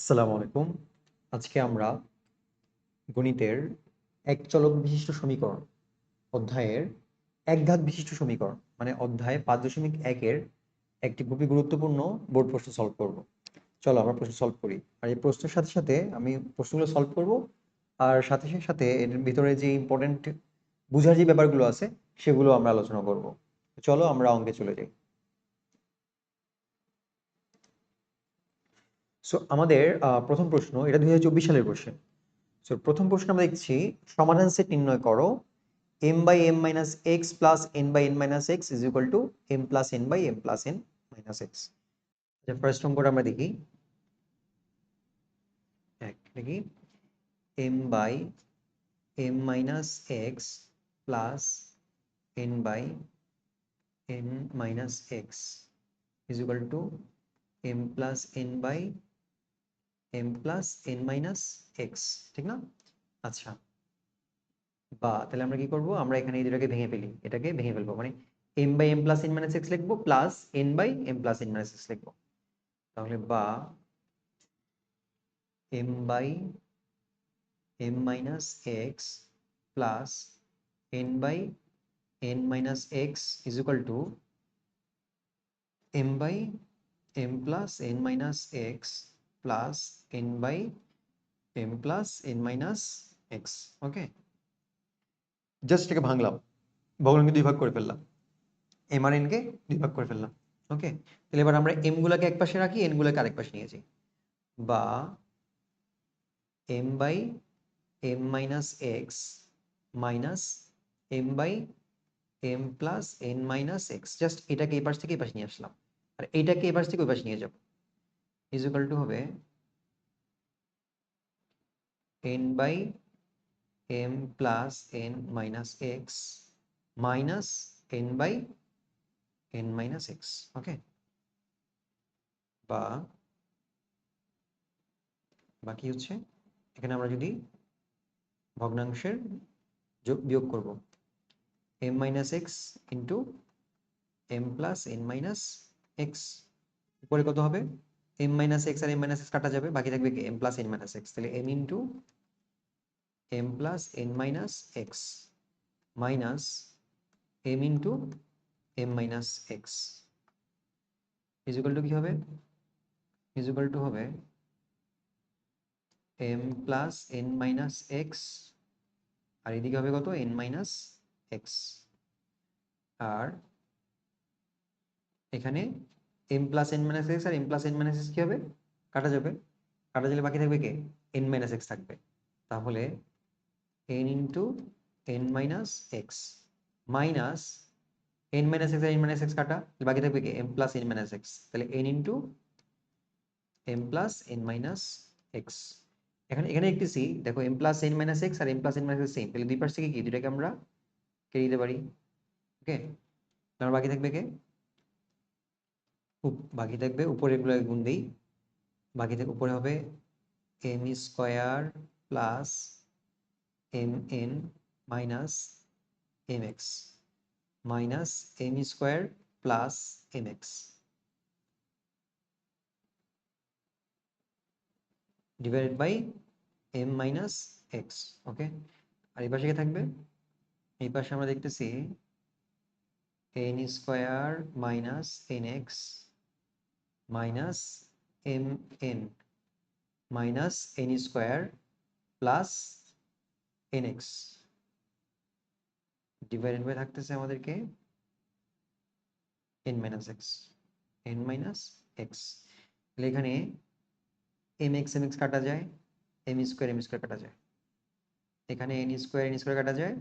আসসালামু আলাইকুম। আজকে আমরা গণিতের এক চলক বিশিষ্ট সমীকরণ, অধ্যায়ের একঘাত বিশিষ্ট সমীকরণ মানে অধ্যায় পাঁচ দশমিক একের একটি খুবই গুরুত্বপূর্ণ বোর্ড প্রশ্ন সলভ করব। চলো আমরা প্রশ্ন সলভ করি। আর এই প্রশ্নের সাথে সাথে আমি প্রশ্নগুলো সলভ করব। আর সাথে সাথে এর ভিতরে যে ইম্পর্টেন্ট বুঝার যে ব্যাপারগুলো আছে, সেগুলো আমরা আলোচনা করব। চলো আমরা অঙ্কে চলে যাই। সো আমাদের প্রথম প্রশ্ন, এটা দুই হাজার চব্বিশ সালের কোশ্চেন সো প্রথম প্রশ্ন আমরা দেখছি, সমাধান সেট নির্ণয় করো M by M minus X plus N by N minus X is equal to M plus N by M plus N minus X first অঙ্কটা আমরা দেখি। দেখি। M by M minus X plus N by N minus X is equal to M plus N by M plus N minus X ঠিক না? আচ্ছা। বা তাহলে আমরা কি করব? আমরা এখানে এই দুটাকে ভেঙে ফেলি। এটাকে ভেঙে ফেলব। মানে M by M plus N minus X লিখব plus N by M plus N minus X লিখব। তাহলে বা M by M minus X plus N by N minus X is equal to M by M plus N minus X plus N by M plus N minus X okay just এটাকে ভাঙলাম ভগ্নাংশে দুই ভাগ করে ফেললাম M R NK দুই ভাগ করে ফেললাম ওকে তাহলে এবার আমরা এম গুলাকে এক পাশে রাখি এন গুলাকে আরেক পাশে নিয়ে যাই, বা M by M minus X minus M by M plus N minus X just এটাকে এই পাশ থেকে এই পাশে নিয়ে আসলাম, আর এইটাকে এই পাশ থেকে ওই পাশে নিয়ে যাব ইজ ইকুয়াল টু হবে N by M plus N minus X minus N by N minus X okay বা বাকি হচ্ছে, এখানে আমরা যদি ভগ্নাংশের যোগ বিয়োগ করব M minus X into M plus N minus X উপরে কত হবে? এম মাইনাস এক্স আর এম মাইনাস এক্স কাটা যাবে, বাকি থাকবে M plus N minus X তাহলে M into M plus N minus X minus M into M minus X is equal to কি হবে? ইজিক্যাল টু হবে M plus N minus X আর এদিকে হবে কত? এন মাইনাস এক্স আর এখানে M plus N minus X আর M plus N minus X কি হবে কাটা যাবে কাটা গেলে বাকি থাকবে কে এন মাইনাস এক্স থাকবে তাহলে N into N minus X minus N minus X আর এন মাইনাস এক্স কাটা বাকি থাকবে কি M plus N minus X তাহলে N into M plus N minus X এখানে এখানে একটি সি দেখো M plus N minus X আর M plus N minus same তাহলে দুই পাশ থেকে কি দুটাকে আমরা কেটে দিতে পারি ওকে তাহলে বাকি থাকবে কে বাকি থাকবে উপরে এগুলো গুণ দিই। বাকি থেকে উপরে হবে M square plus M N minus M X minus M square plus M X divided by M minus X okay আর এই পাশে কি থাকবে? এই পাশে আমরা দেখতেছি N square minus N X minus M N, minus N square plus N X. Divided by থাকতেছে আমাদেরকে N minus X N minus X এখানে এম এক্স এম এক্স কাটা যায় এম স্কোয়ার এম স্কোয়ার কাটা যায়। এখানে এন স্কোয়ার এন স্কোয়ার কাটা যায়,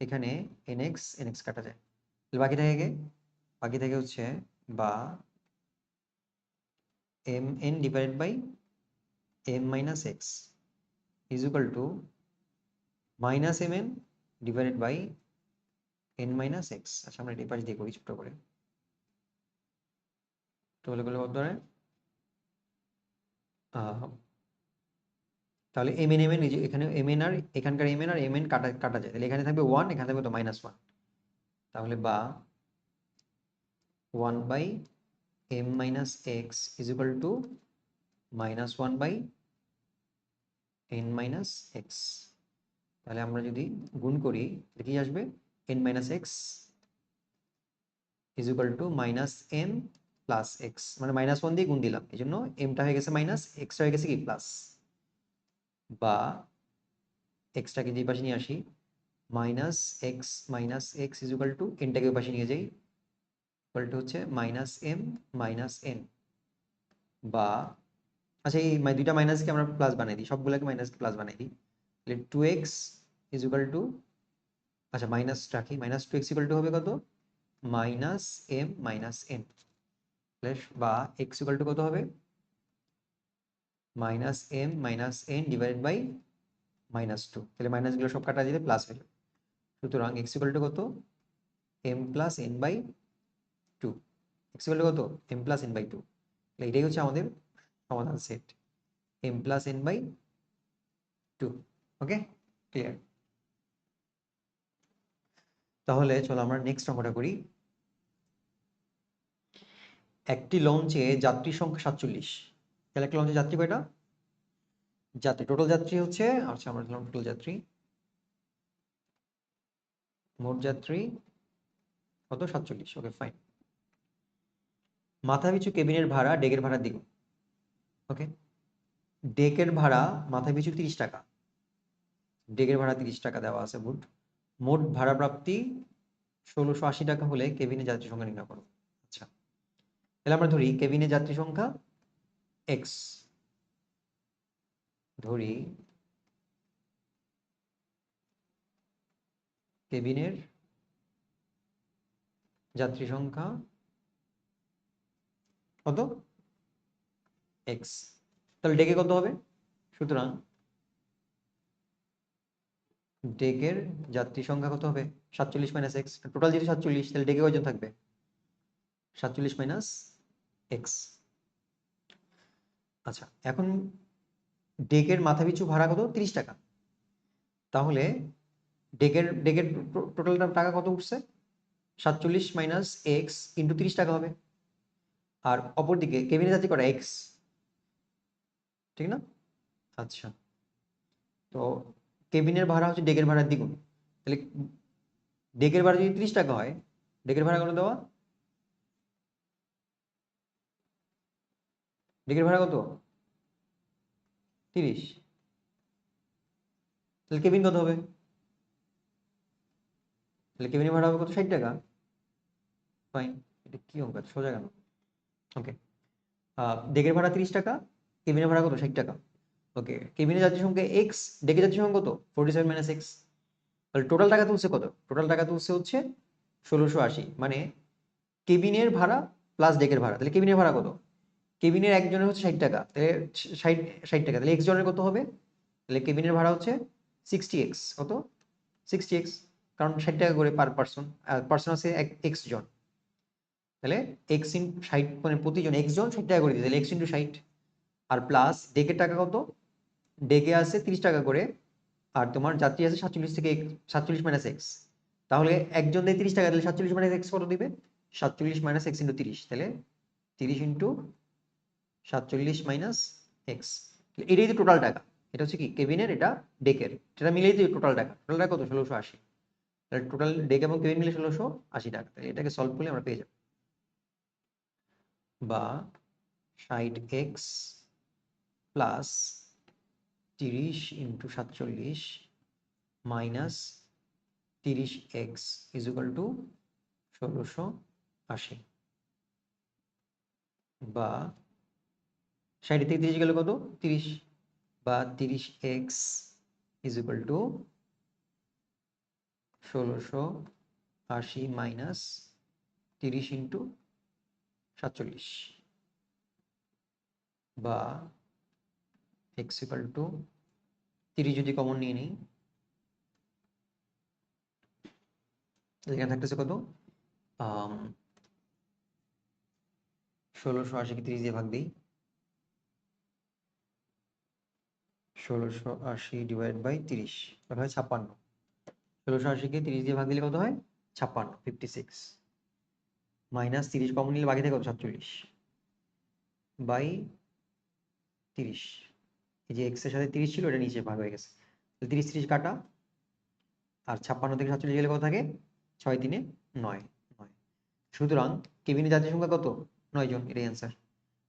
এখানে এন এক্স এন এক্স কাটা যায়। বাকি থাকে বাকি থাকে হচ্ছে বা M N divided by M minus X is equal to minus M N divided by N minus X আচ্ছা আমরা এই পাশ দিয়ে করি ছোট করে। তো বলে করলে কত? দাঁড়ায় তাহলে এম এন এম এন এখানে এম এন আর এখানকার এম এন আর এম এন কাটা কাটা যায়। তাহলে এখানে থাকবে ওয়ান এখানে থাকবে তো মাইনাস ওয়ান তাহলে বা one by M minus X is equal to minus one by N minus X তাহলে আমরা যদি গুণ করি কি আসবে? N minus X is equal to minus M plus X মানে মাইনাস ওয়ান দিয়ে গুণ দিলাম। এই জন্য এমটা হয়ে গেছে মাইনাস এক্সটা হয়ে গেছে কি? প্লাস বা এক্সটাকে যে পাশে নিয়ে আসি minus X minus X is equal to এনটাকে পাশে নিয়ে যাই ইকুয়াল হচ্ছে মাইনাস এম মাইনাস এন বা আচ্ছা এই দুইটা মাইনাসকে আমরা প্লাস বানাই দিই, সবগুলোকে মাইনাসকে প্লাস বানাই দিই, তাহলে two X is equal to আচ্ছা মাইনাস রাখি minus two X equal to হবে কত? মাইনাস এম মাইনাস এন বা এক্স ইকুয়াল টু কত হবে? Minus M minus N divided by minus two তাহলে মাইনাসগুলো সব কাটা দিলে প্লাস যাবে, সুতরাং এক্স ইকুয়াল টু কত? M plus N by X equal কত M plus N by two এটাই হচ্ছে আমাদের সমাধান set M plus N by two okay clear তাহলে চলো আমরা নেক্সট অঙ্কটা করি। একটি লঞ্চে যাত্রী সংখ্যা সাতচল্লিশ। তাহলে একটা লঞ্চে যাত্রী কয়টা? যাত্রী। টোটাল যাত্রী হচ্ছে আচ্ছা আমরা ধরলাম টোটাল যাত্রী। মোট যাত্রী কত? সাতচল্লিশ। ওকে ফাইন মাথা পিছু কেবিনের ভাড়া ডেকের ভাড়া দ্বিগুণ ওকে ডেকের ভাড়া মাথা পিছু তিরিশ টাকা, ডেকের ভাড়া তিরিশ টাকা দেওয়া আছে মোট মোট ভাড়া প্রাপ্তি ষোলোশো আশি টাকা হলে কেবিনে যাত্রী সংখ্যা নির্ণয় করো। আচ্ছা তাহলে আমরা ধরি কেবিনে যাত্রী সংখ্যা এক্স ধরি কেবিনের যাত্রী সংখ্যা কত? এক্স তাহলে ডেকে কত হবে? সুতরাং ডেকের যাত্রী সংখ্যা কত হবে? সাতচল্লিশ মাইনাস এক্স টোটাল যেহেতু সাতচল্লিশ, তাহলে ডেকে কয়জন থাকবে? সাতচল্লিশ মাইনাস এক্স আচ্ছা এখন ডেকের মাথা পিছু ভাড়া কত? তিরিশ টাকা। তাহলে ডেকের ডেকের টোটাল টাকা কত উঠছে? সাতচল্লিশ মাইনাস এক্স ইন্টু তিরিশ টাকা হবে। আর অপরদিকে কেবিনে যাত্রী করা এক্স ঠিক না? আচ্ছা। তো কেবিনের ভাড়া হচ্ছে ডেকের ভাড়ার দ্বিগুণ। তাহলে ডেকের ভাড়া যদি ত্রিশ টাকা হয়, ডেকের ভাড়া কত দেওয়া? ডেকের ভাড়া কত? তিরিশ। তাহলে কেবিন কত হবে? তাহলে কেবিনের ভাড়া হবে কত? ষাট টাকা। ফাইন এটা কি অঙ্ক? সোজা কেন? ওকে ডেকের ভাড়া তিরিশ টাকা, কেবিনের ভাড়া কত? ষাট টাকা। ওকে কেবিনের যাত্রী সংখ্যা এক্স ডেকে যাত্রী সংখ্যা কত? ফোর্টি সেভেন মাইনাস এক্স তাহলে টোটাল টাকা তুলছে কত? টোটাল টাকা তুলছে হচ্ছে ষোলোশো আশি। মানে কেবিনের ভাড়া প্লাস ডেকের ভাড়া। তাহলে কেবিনের ভাড়া কত? কেবিনের একজনের হচ্ছে ষাট টাকা। তাহলে ষাট ষাট টাকা। তাহলে এক্স জনের কত হবে? তাহলে কেবিনের ভাড়া হচ্ছে সিক্সটি এক্স কত? সিক্সটি এক্স কারণ ষাট টাকা করে পার পার্সন পার্সন আছে এক্স জন। তাহলে এক্স ইন ষাট মানে প্রতিজন এক্স জন ষাট টাকা করে দিয়েছে তাহলে এক্স ইন্টু ষাট। আর প্লাস ডেকের টাকা কত? ডেকে আছে তিরিশ টাকা করে। আর তোমার যাত্রী আছে সাতচল্লিশ থেকে সাতচল্লিশ মাইনাস এক্স তাহলে একজন দেয় তিরিশ টাকা, তাহলে সাতচল্লিশ মাইনাস এক্স কত দিবে? সাতচল্লিশ মাইনাস এক্স ইন্টু তিরিশ। তাহলে তিরিশ ইন্টু সাতচল্লিশ মাইনাস এক্স এটাই তো টোটাল টাকা। এটা হচ্ছে কি? কেবিনের এটা ডেকের সেটা মিলেই তো টোটাল টাকা। টোটাল টাকা কত? ষোলোশো আশি। তাহলে টোটাল ডেক এবং কেবিন মিলে ষোলোশো আশি টাকা। তাহলে এটাকে সলভ করলে আমরা পেয়ে যাব। বা ষাট এক্স প্লাস তিরিশ ইন্টু সাতচল্লিশ মাইনাস তিরিশ এক্স ইজুকাল টু ষোলোশো আশি। বা ষাট থেকে তিরিশ গেলে কত? তিরিশ। বা তিরিশ এক্স ইজুকাল টু ষোলোশো আশি মাইনাস তিরিশ ইন্টু সাতচল্লিশ বা এক্স ইকাল টু তিরিশ যদি কমন নিয়ে নিই এখানে থাকতেছে কত? ষোলোশো আশিকে তিরিশ দিয়ে ভাগ দিই। ষোলোশো আশি ডিভাইড বাই তিরিশ হয় ছাপ্পান্ন। ষোলোশো আশিকে তিরিশ দিয়ে ভাগ দিলে কত হয়? ছাপ্পান্ন ফিফটি সিক্স মাইনাস তিরিশ কমন নিলে বাকি থাকে সাতচল্লিশ। বাই তিরিশ। এই যে এক্সের সাথে তিরিশ ছিল, এটা নিচে ভাগ হয়ে গেছে। তিরিশ তিরিশ কাটা, আর ছাপ্পান্ন থেকে সাতচল্লিশ গেলে কত থাকে? ছয় তিনে নয় নয়। সুতরাং কেবিনের জাতীয় সংখ্যা কত? নয় জন, এটাই অ্যান্সার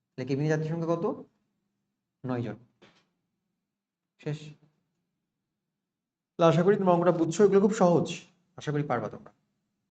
তাহলে কেবিনের জাতীয় সংখ্যা কত? নয় জন। শেষ। আশা করি তোমরা অঙ্কটা বুঝছ, এগুলো খুব সহজ। আশা করি পারবা তোমরা।